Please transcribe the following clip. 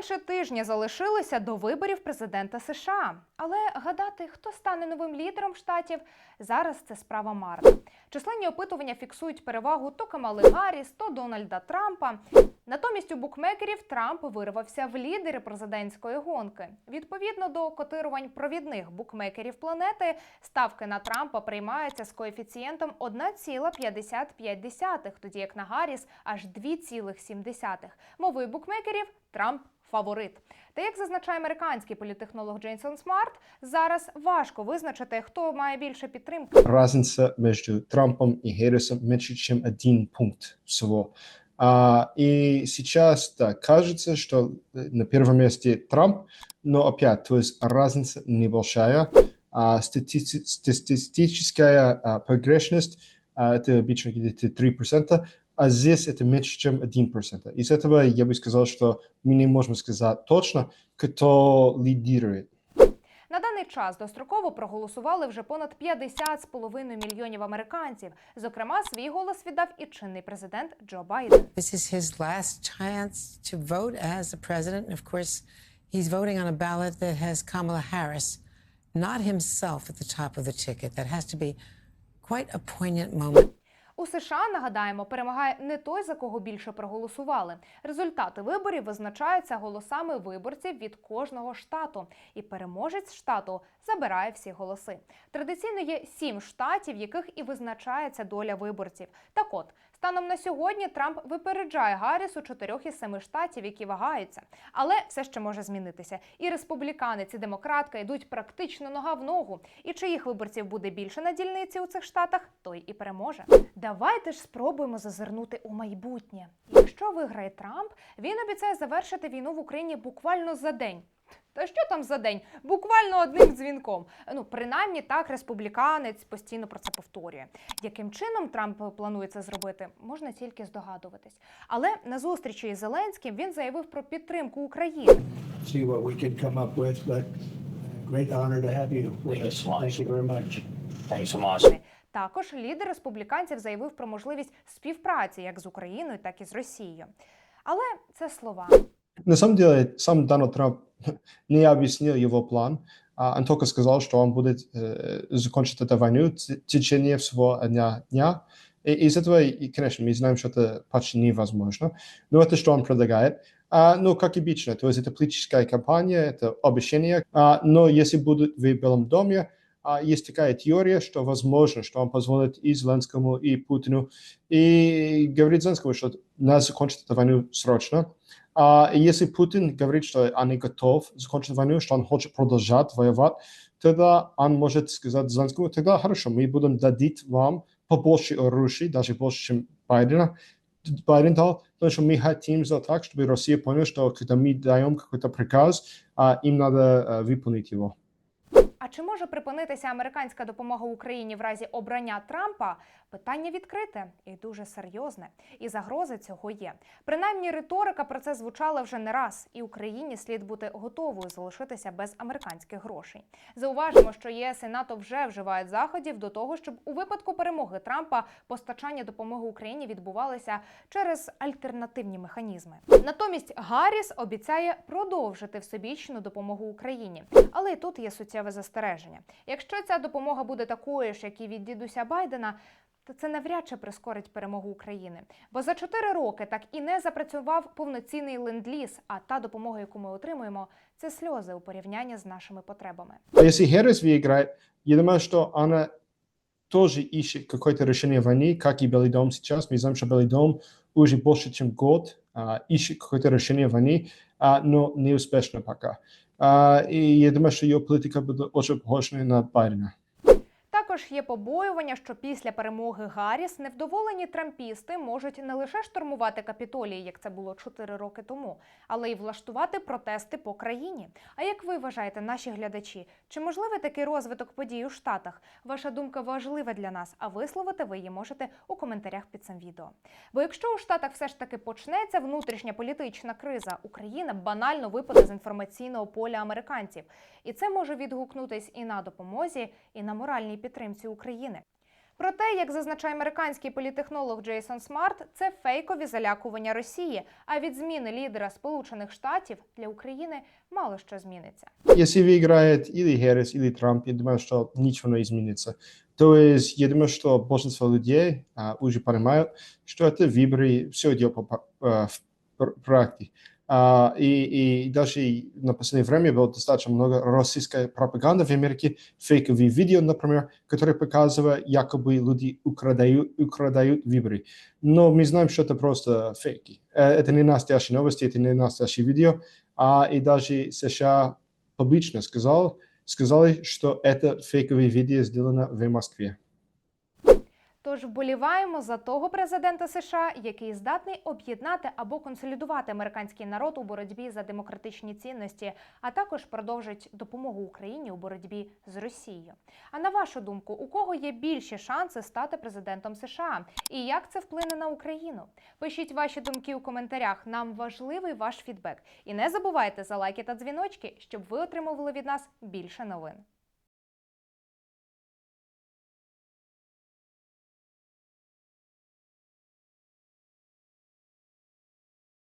Менше тижня залишилося до виборів президента США. Але гадати, хто стане новим лідером штатів, зараз це справа марна. Численні опитування фіксують перевагу то Камали Гарріс, то Дональда Трампа. Натомість у букмекерів Трамп вирвався в лідери президентської гонки. Відповідно до котирувань провідних букмекерів планети, ставки на Трампа приймаються з коефіцієнтом 1,55, тоді як на Гарріс аж 2,7. Мовою букмекерів Трамп фаворит. Та як зазначає американський політехнолог Джейсон Смарт, зараз важко визначити, хто має більше підтримки. разница между Трампом и Хэррисом меньше, чем один пункт всего. А, и сейчас, да, кажется, что э, на первом месте Трамп, но опять, то есть разница небольшая. А, стати- статистическая а, погрешность, а, это обычно где-то 3%, а здесь это меньше, чем 1%. Из этого я бы сказал, что мы не можем сказать точно, кто лидирует. На даний час достроково проголосували вже понад 50,5 мільйонів американців. Зокрема, свій голос віддав і чинний президент Джо Байден. This is his last chance to vote as the president. And of course, he's voting on a ballot that has Kamala Harris, not himself at the top of the ticket. That has to be quite a poignant moment. У США нагадаємо, перемагає не той, за кого більше проголосували. Результати виборів визначаються голосами виборців від кожного штату, і переможець штату забирає всі голоси. Традиційно є сім штатів, в яких і визначається доля виборців. Так от. Станом на сьогодні Трамп випереджає Гарріс у чотирьох із семи штатів, які вагаються. Але все ще може змінитися. І республіканець, і демократка йдуть практично нога в ногу. І чиїх виборців буде більше на дільниці у цих штатах, той і переможе. Давайте ж спробуємо зазирнути у майбутнє. Якщо виграє Трамп, він обіцяє завершити війну в Україні буквально за день. Та що там за день? Буквально одним дзвінком. Ну, принаймні так республіканець постійно про це повторює. Яким чином Трамп планує це зробити, можна тільки здогадуватись. Але на зустрічі із Зеленським він заявив про підтримку України. see what we can come up with, but uh, great honor to have you with us. Thank you very much. Thanks so much. Також лідер республіканців заявив про можливість співпраці як з Україною, так і з Росією. Але це слова. На самом деле, сам Дональд Трамп не объяснил его план, а он только сказал, что он будет э, закончить эту войну в течение всего одного дня. И из этого, и, конечно, мы знаем, что это почти невозможно, но это что он предлагает. А, ну, как обычно, то есть это политическая кампания, это обещание, а, но если будут в Белом доме, а, есть такая теория, что возможно, что он позволит и Зеленскому, и Путину, и говорит Зеленскому, что надо закончить эту войну срочно. А если Путин говорит, что он не готов закончить войну, что он хочет продолжать воевать, тогда он может сказать Зеленскому, тогда хорошо, мы будем дадить вам побольше оружия, даже больше, чем Байдена. Байден дал, потому что мы хотим сделать так, чтобы Россия поняла, что когда мы даем какой-то приказ, а, им надо а, выполнить его. А чи може припинитися американська допомога Україні в разі обрання Трампа? Питання відкрите і дуже серйозне. І загрози цього є. Принаймні, риторика про це звучала вже не раз, і Україні слід бути готовою залишитися без американських грошей. Зауважимо, що ЄС і НАТО вже вживають заходів до того, щоб у випадку перемоги Трампа постачання допомоги Україні відбувалися через альтернативні механізми. Натомість Гарріс обіцяє продовжити всебічну допомогу Україні. Але і тут є суттєве застереження. Якщо ця допомога буде такою ж, як і від дідуся Байдена. То це навряд чи прискорить перемогу України, бо за чотири роки так і не запрацював повноцінний ленд-ліз, А та допомога, яку ми отримуємо, це сльози у порівнянні з нашими потребами. А если Хэррис выиграет, я думаю, что она тоже ищет какое-то решение войны, как и Белый дом сейчас. Мы знаем, что Белый дом уже больше, чем год а, и каквите решенија во нив, но неуспешно пока. А, и еднаш ја политика беше почне на Байдена. Також є побоювання, що після перемоги Гарріс невдоволені трампісти можуть не лише штурмувати капітолії, як це було 4 роки тому, але й влаштувати протести по країні. А як ви вважаєте, наші глядачі, чи можливий такий розвиток подій у Штатах? Ваша думка важлива для нас, а висловити ви її можете у коментарях під цим відео. Бо якщо у Штатах все ж таки почнеться внутрішня політична криза, Україна банально випаде з інформаційного поля американців, і це може відгукнутись і на допомозі, і на моральній підтримці України. Проте, як зазначає американський політехнолог Джейсон Смарт, це фейкові залякування Росії. А від зміни лідера Сполучених Штатів для України мало що зміниться. Если выиграет или Хэрис, или Трамп, я думаю, что ничего не изменится. То есть я думаю, что большинство людей а, уже понимают, что это выборы, все идет по, по- э, в пр- практике. А, и, и даже и на последнее время было достаточно много российской пропаганды в Америке, фейковые видео, например, которые показывают, якобы люди украдают, украдают выборы. Но мы знаем, что это просто фейки. Э, Это не настоящие новости, это не настоящие видео. А, и даже США публично сказал, сказали, что это фейковое видео сделано в Москве. Тож вболіваємо за того президента США, який здатний об'єднати або консолідувати американський народ у боротьбі за демократичні цінності, а також продовжить допомогу Україні у боротьбі з Росією. А на вашу думку, у кого є більші шанси стати президентом США? І як це вплине на Україну? Пишіть ваші думки у коментарях. Нам важливий ваш фідбек. І не забувайте за лайки та дзвіночки, щоб ви отримували від нас більше новин.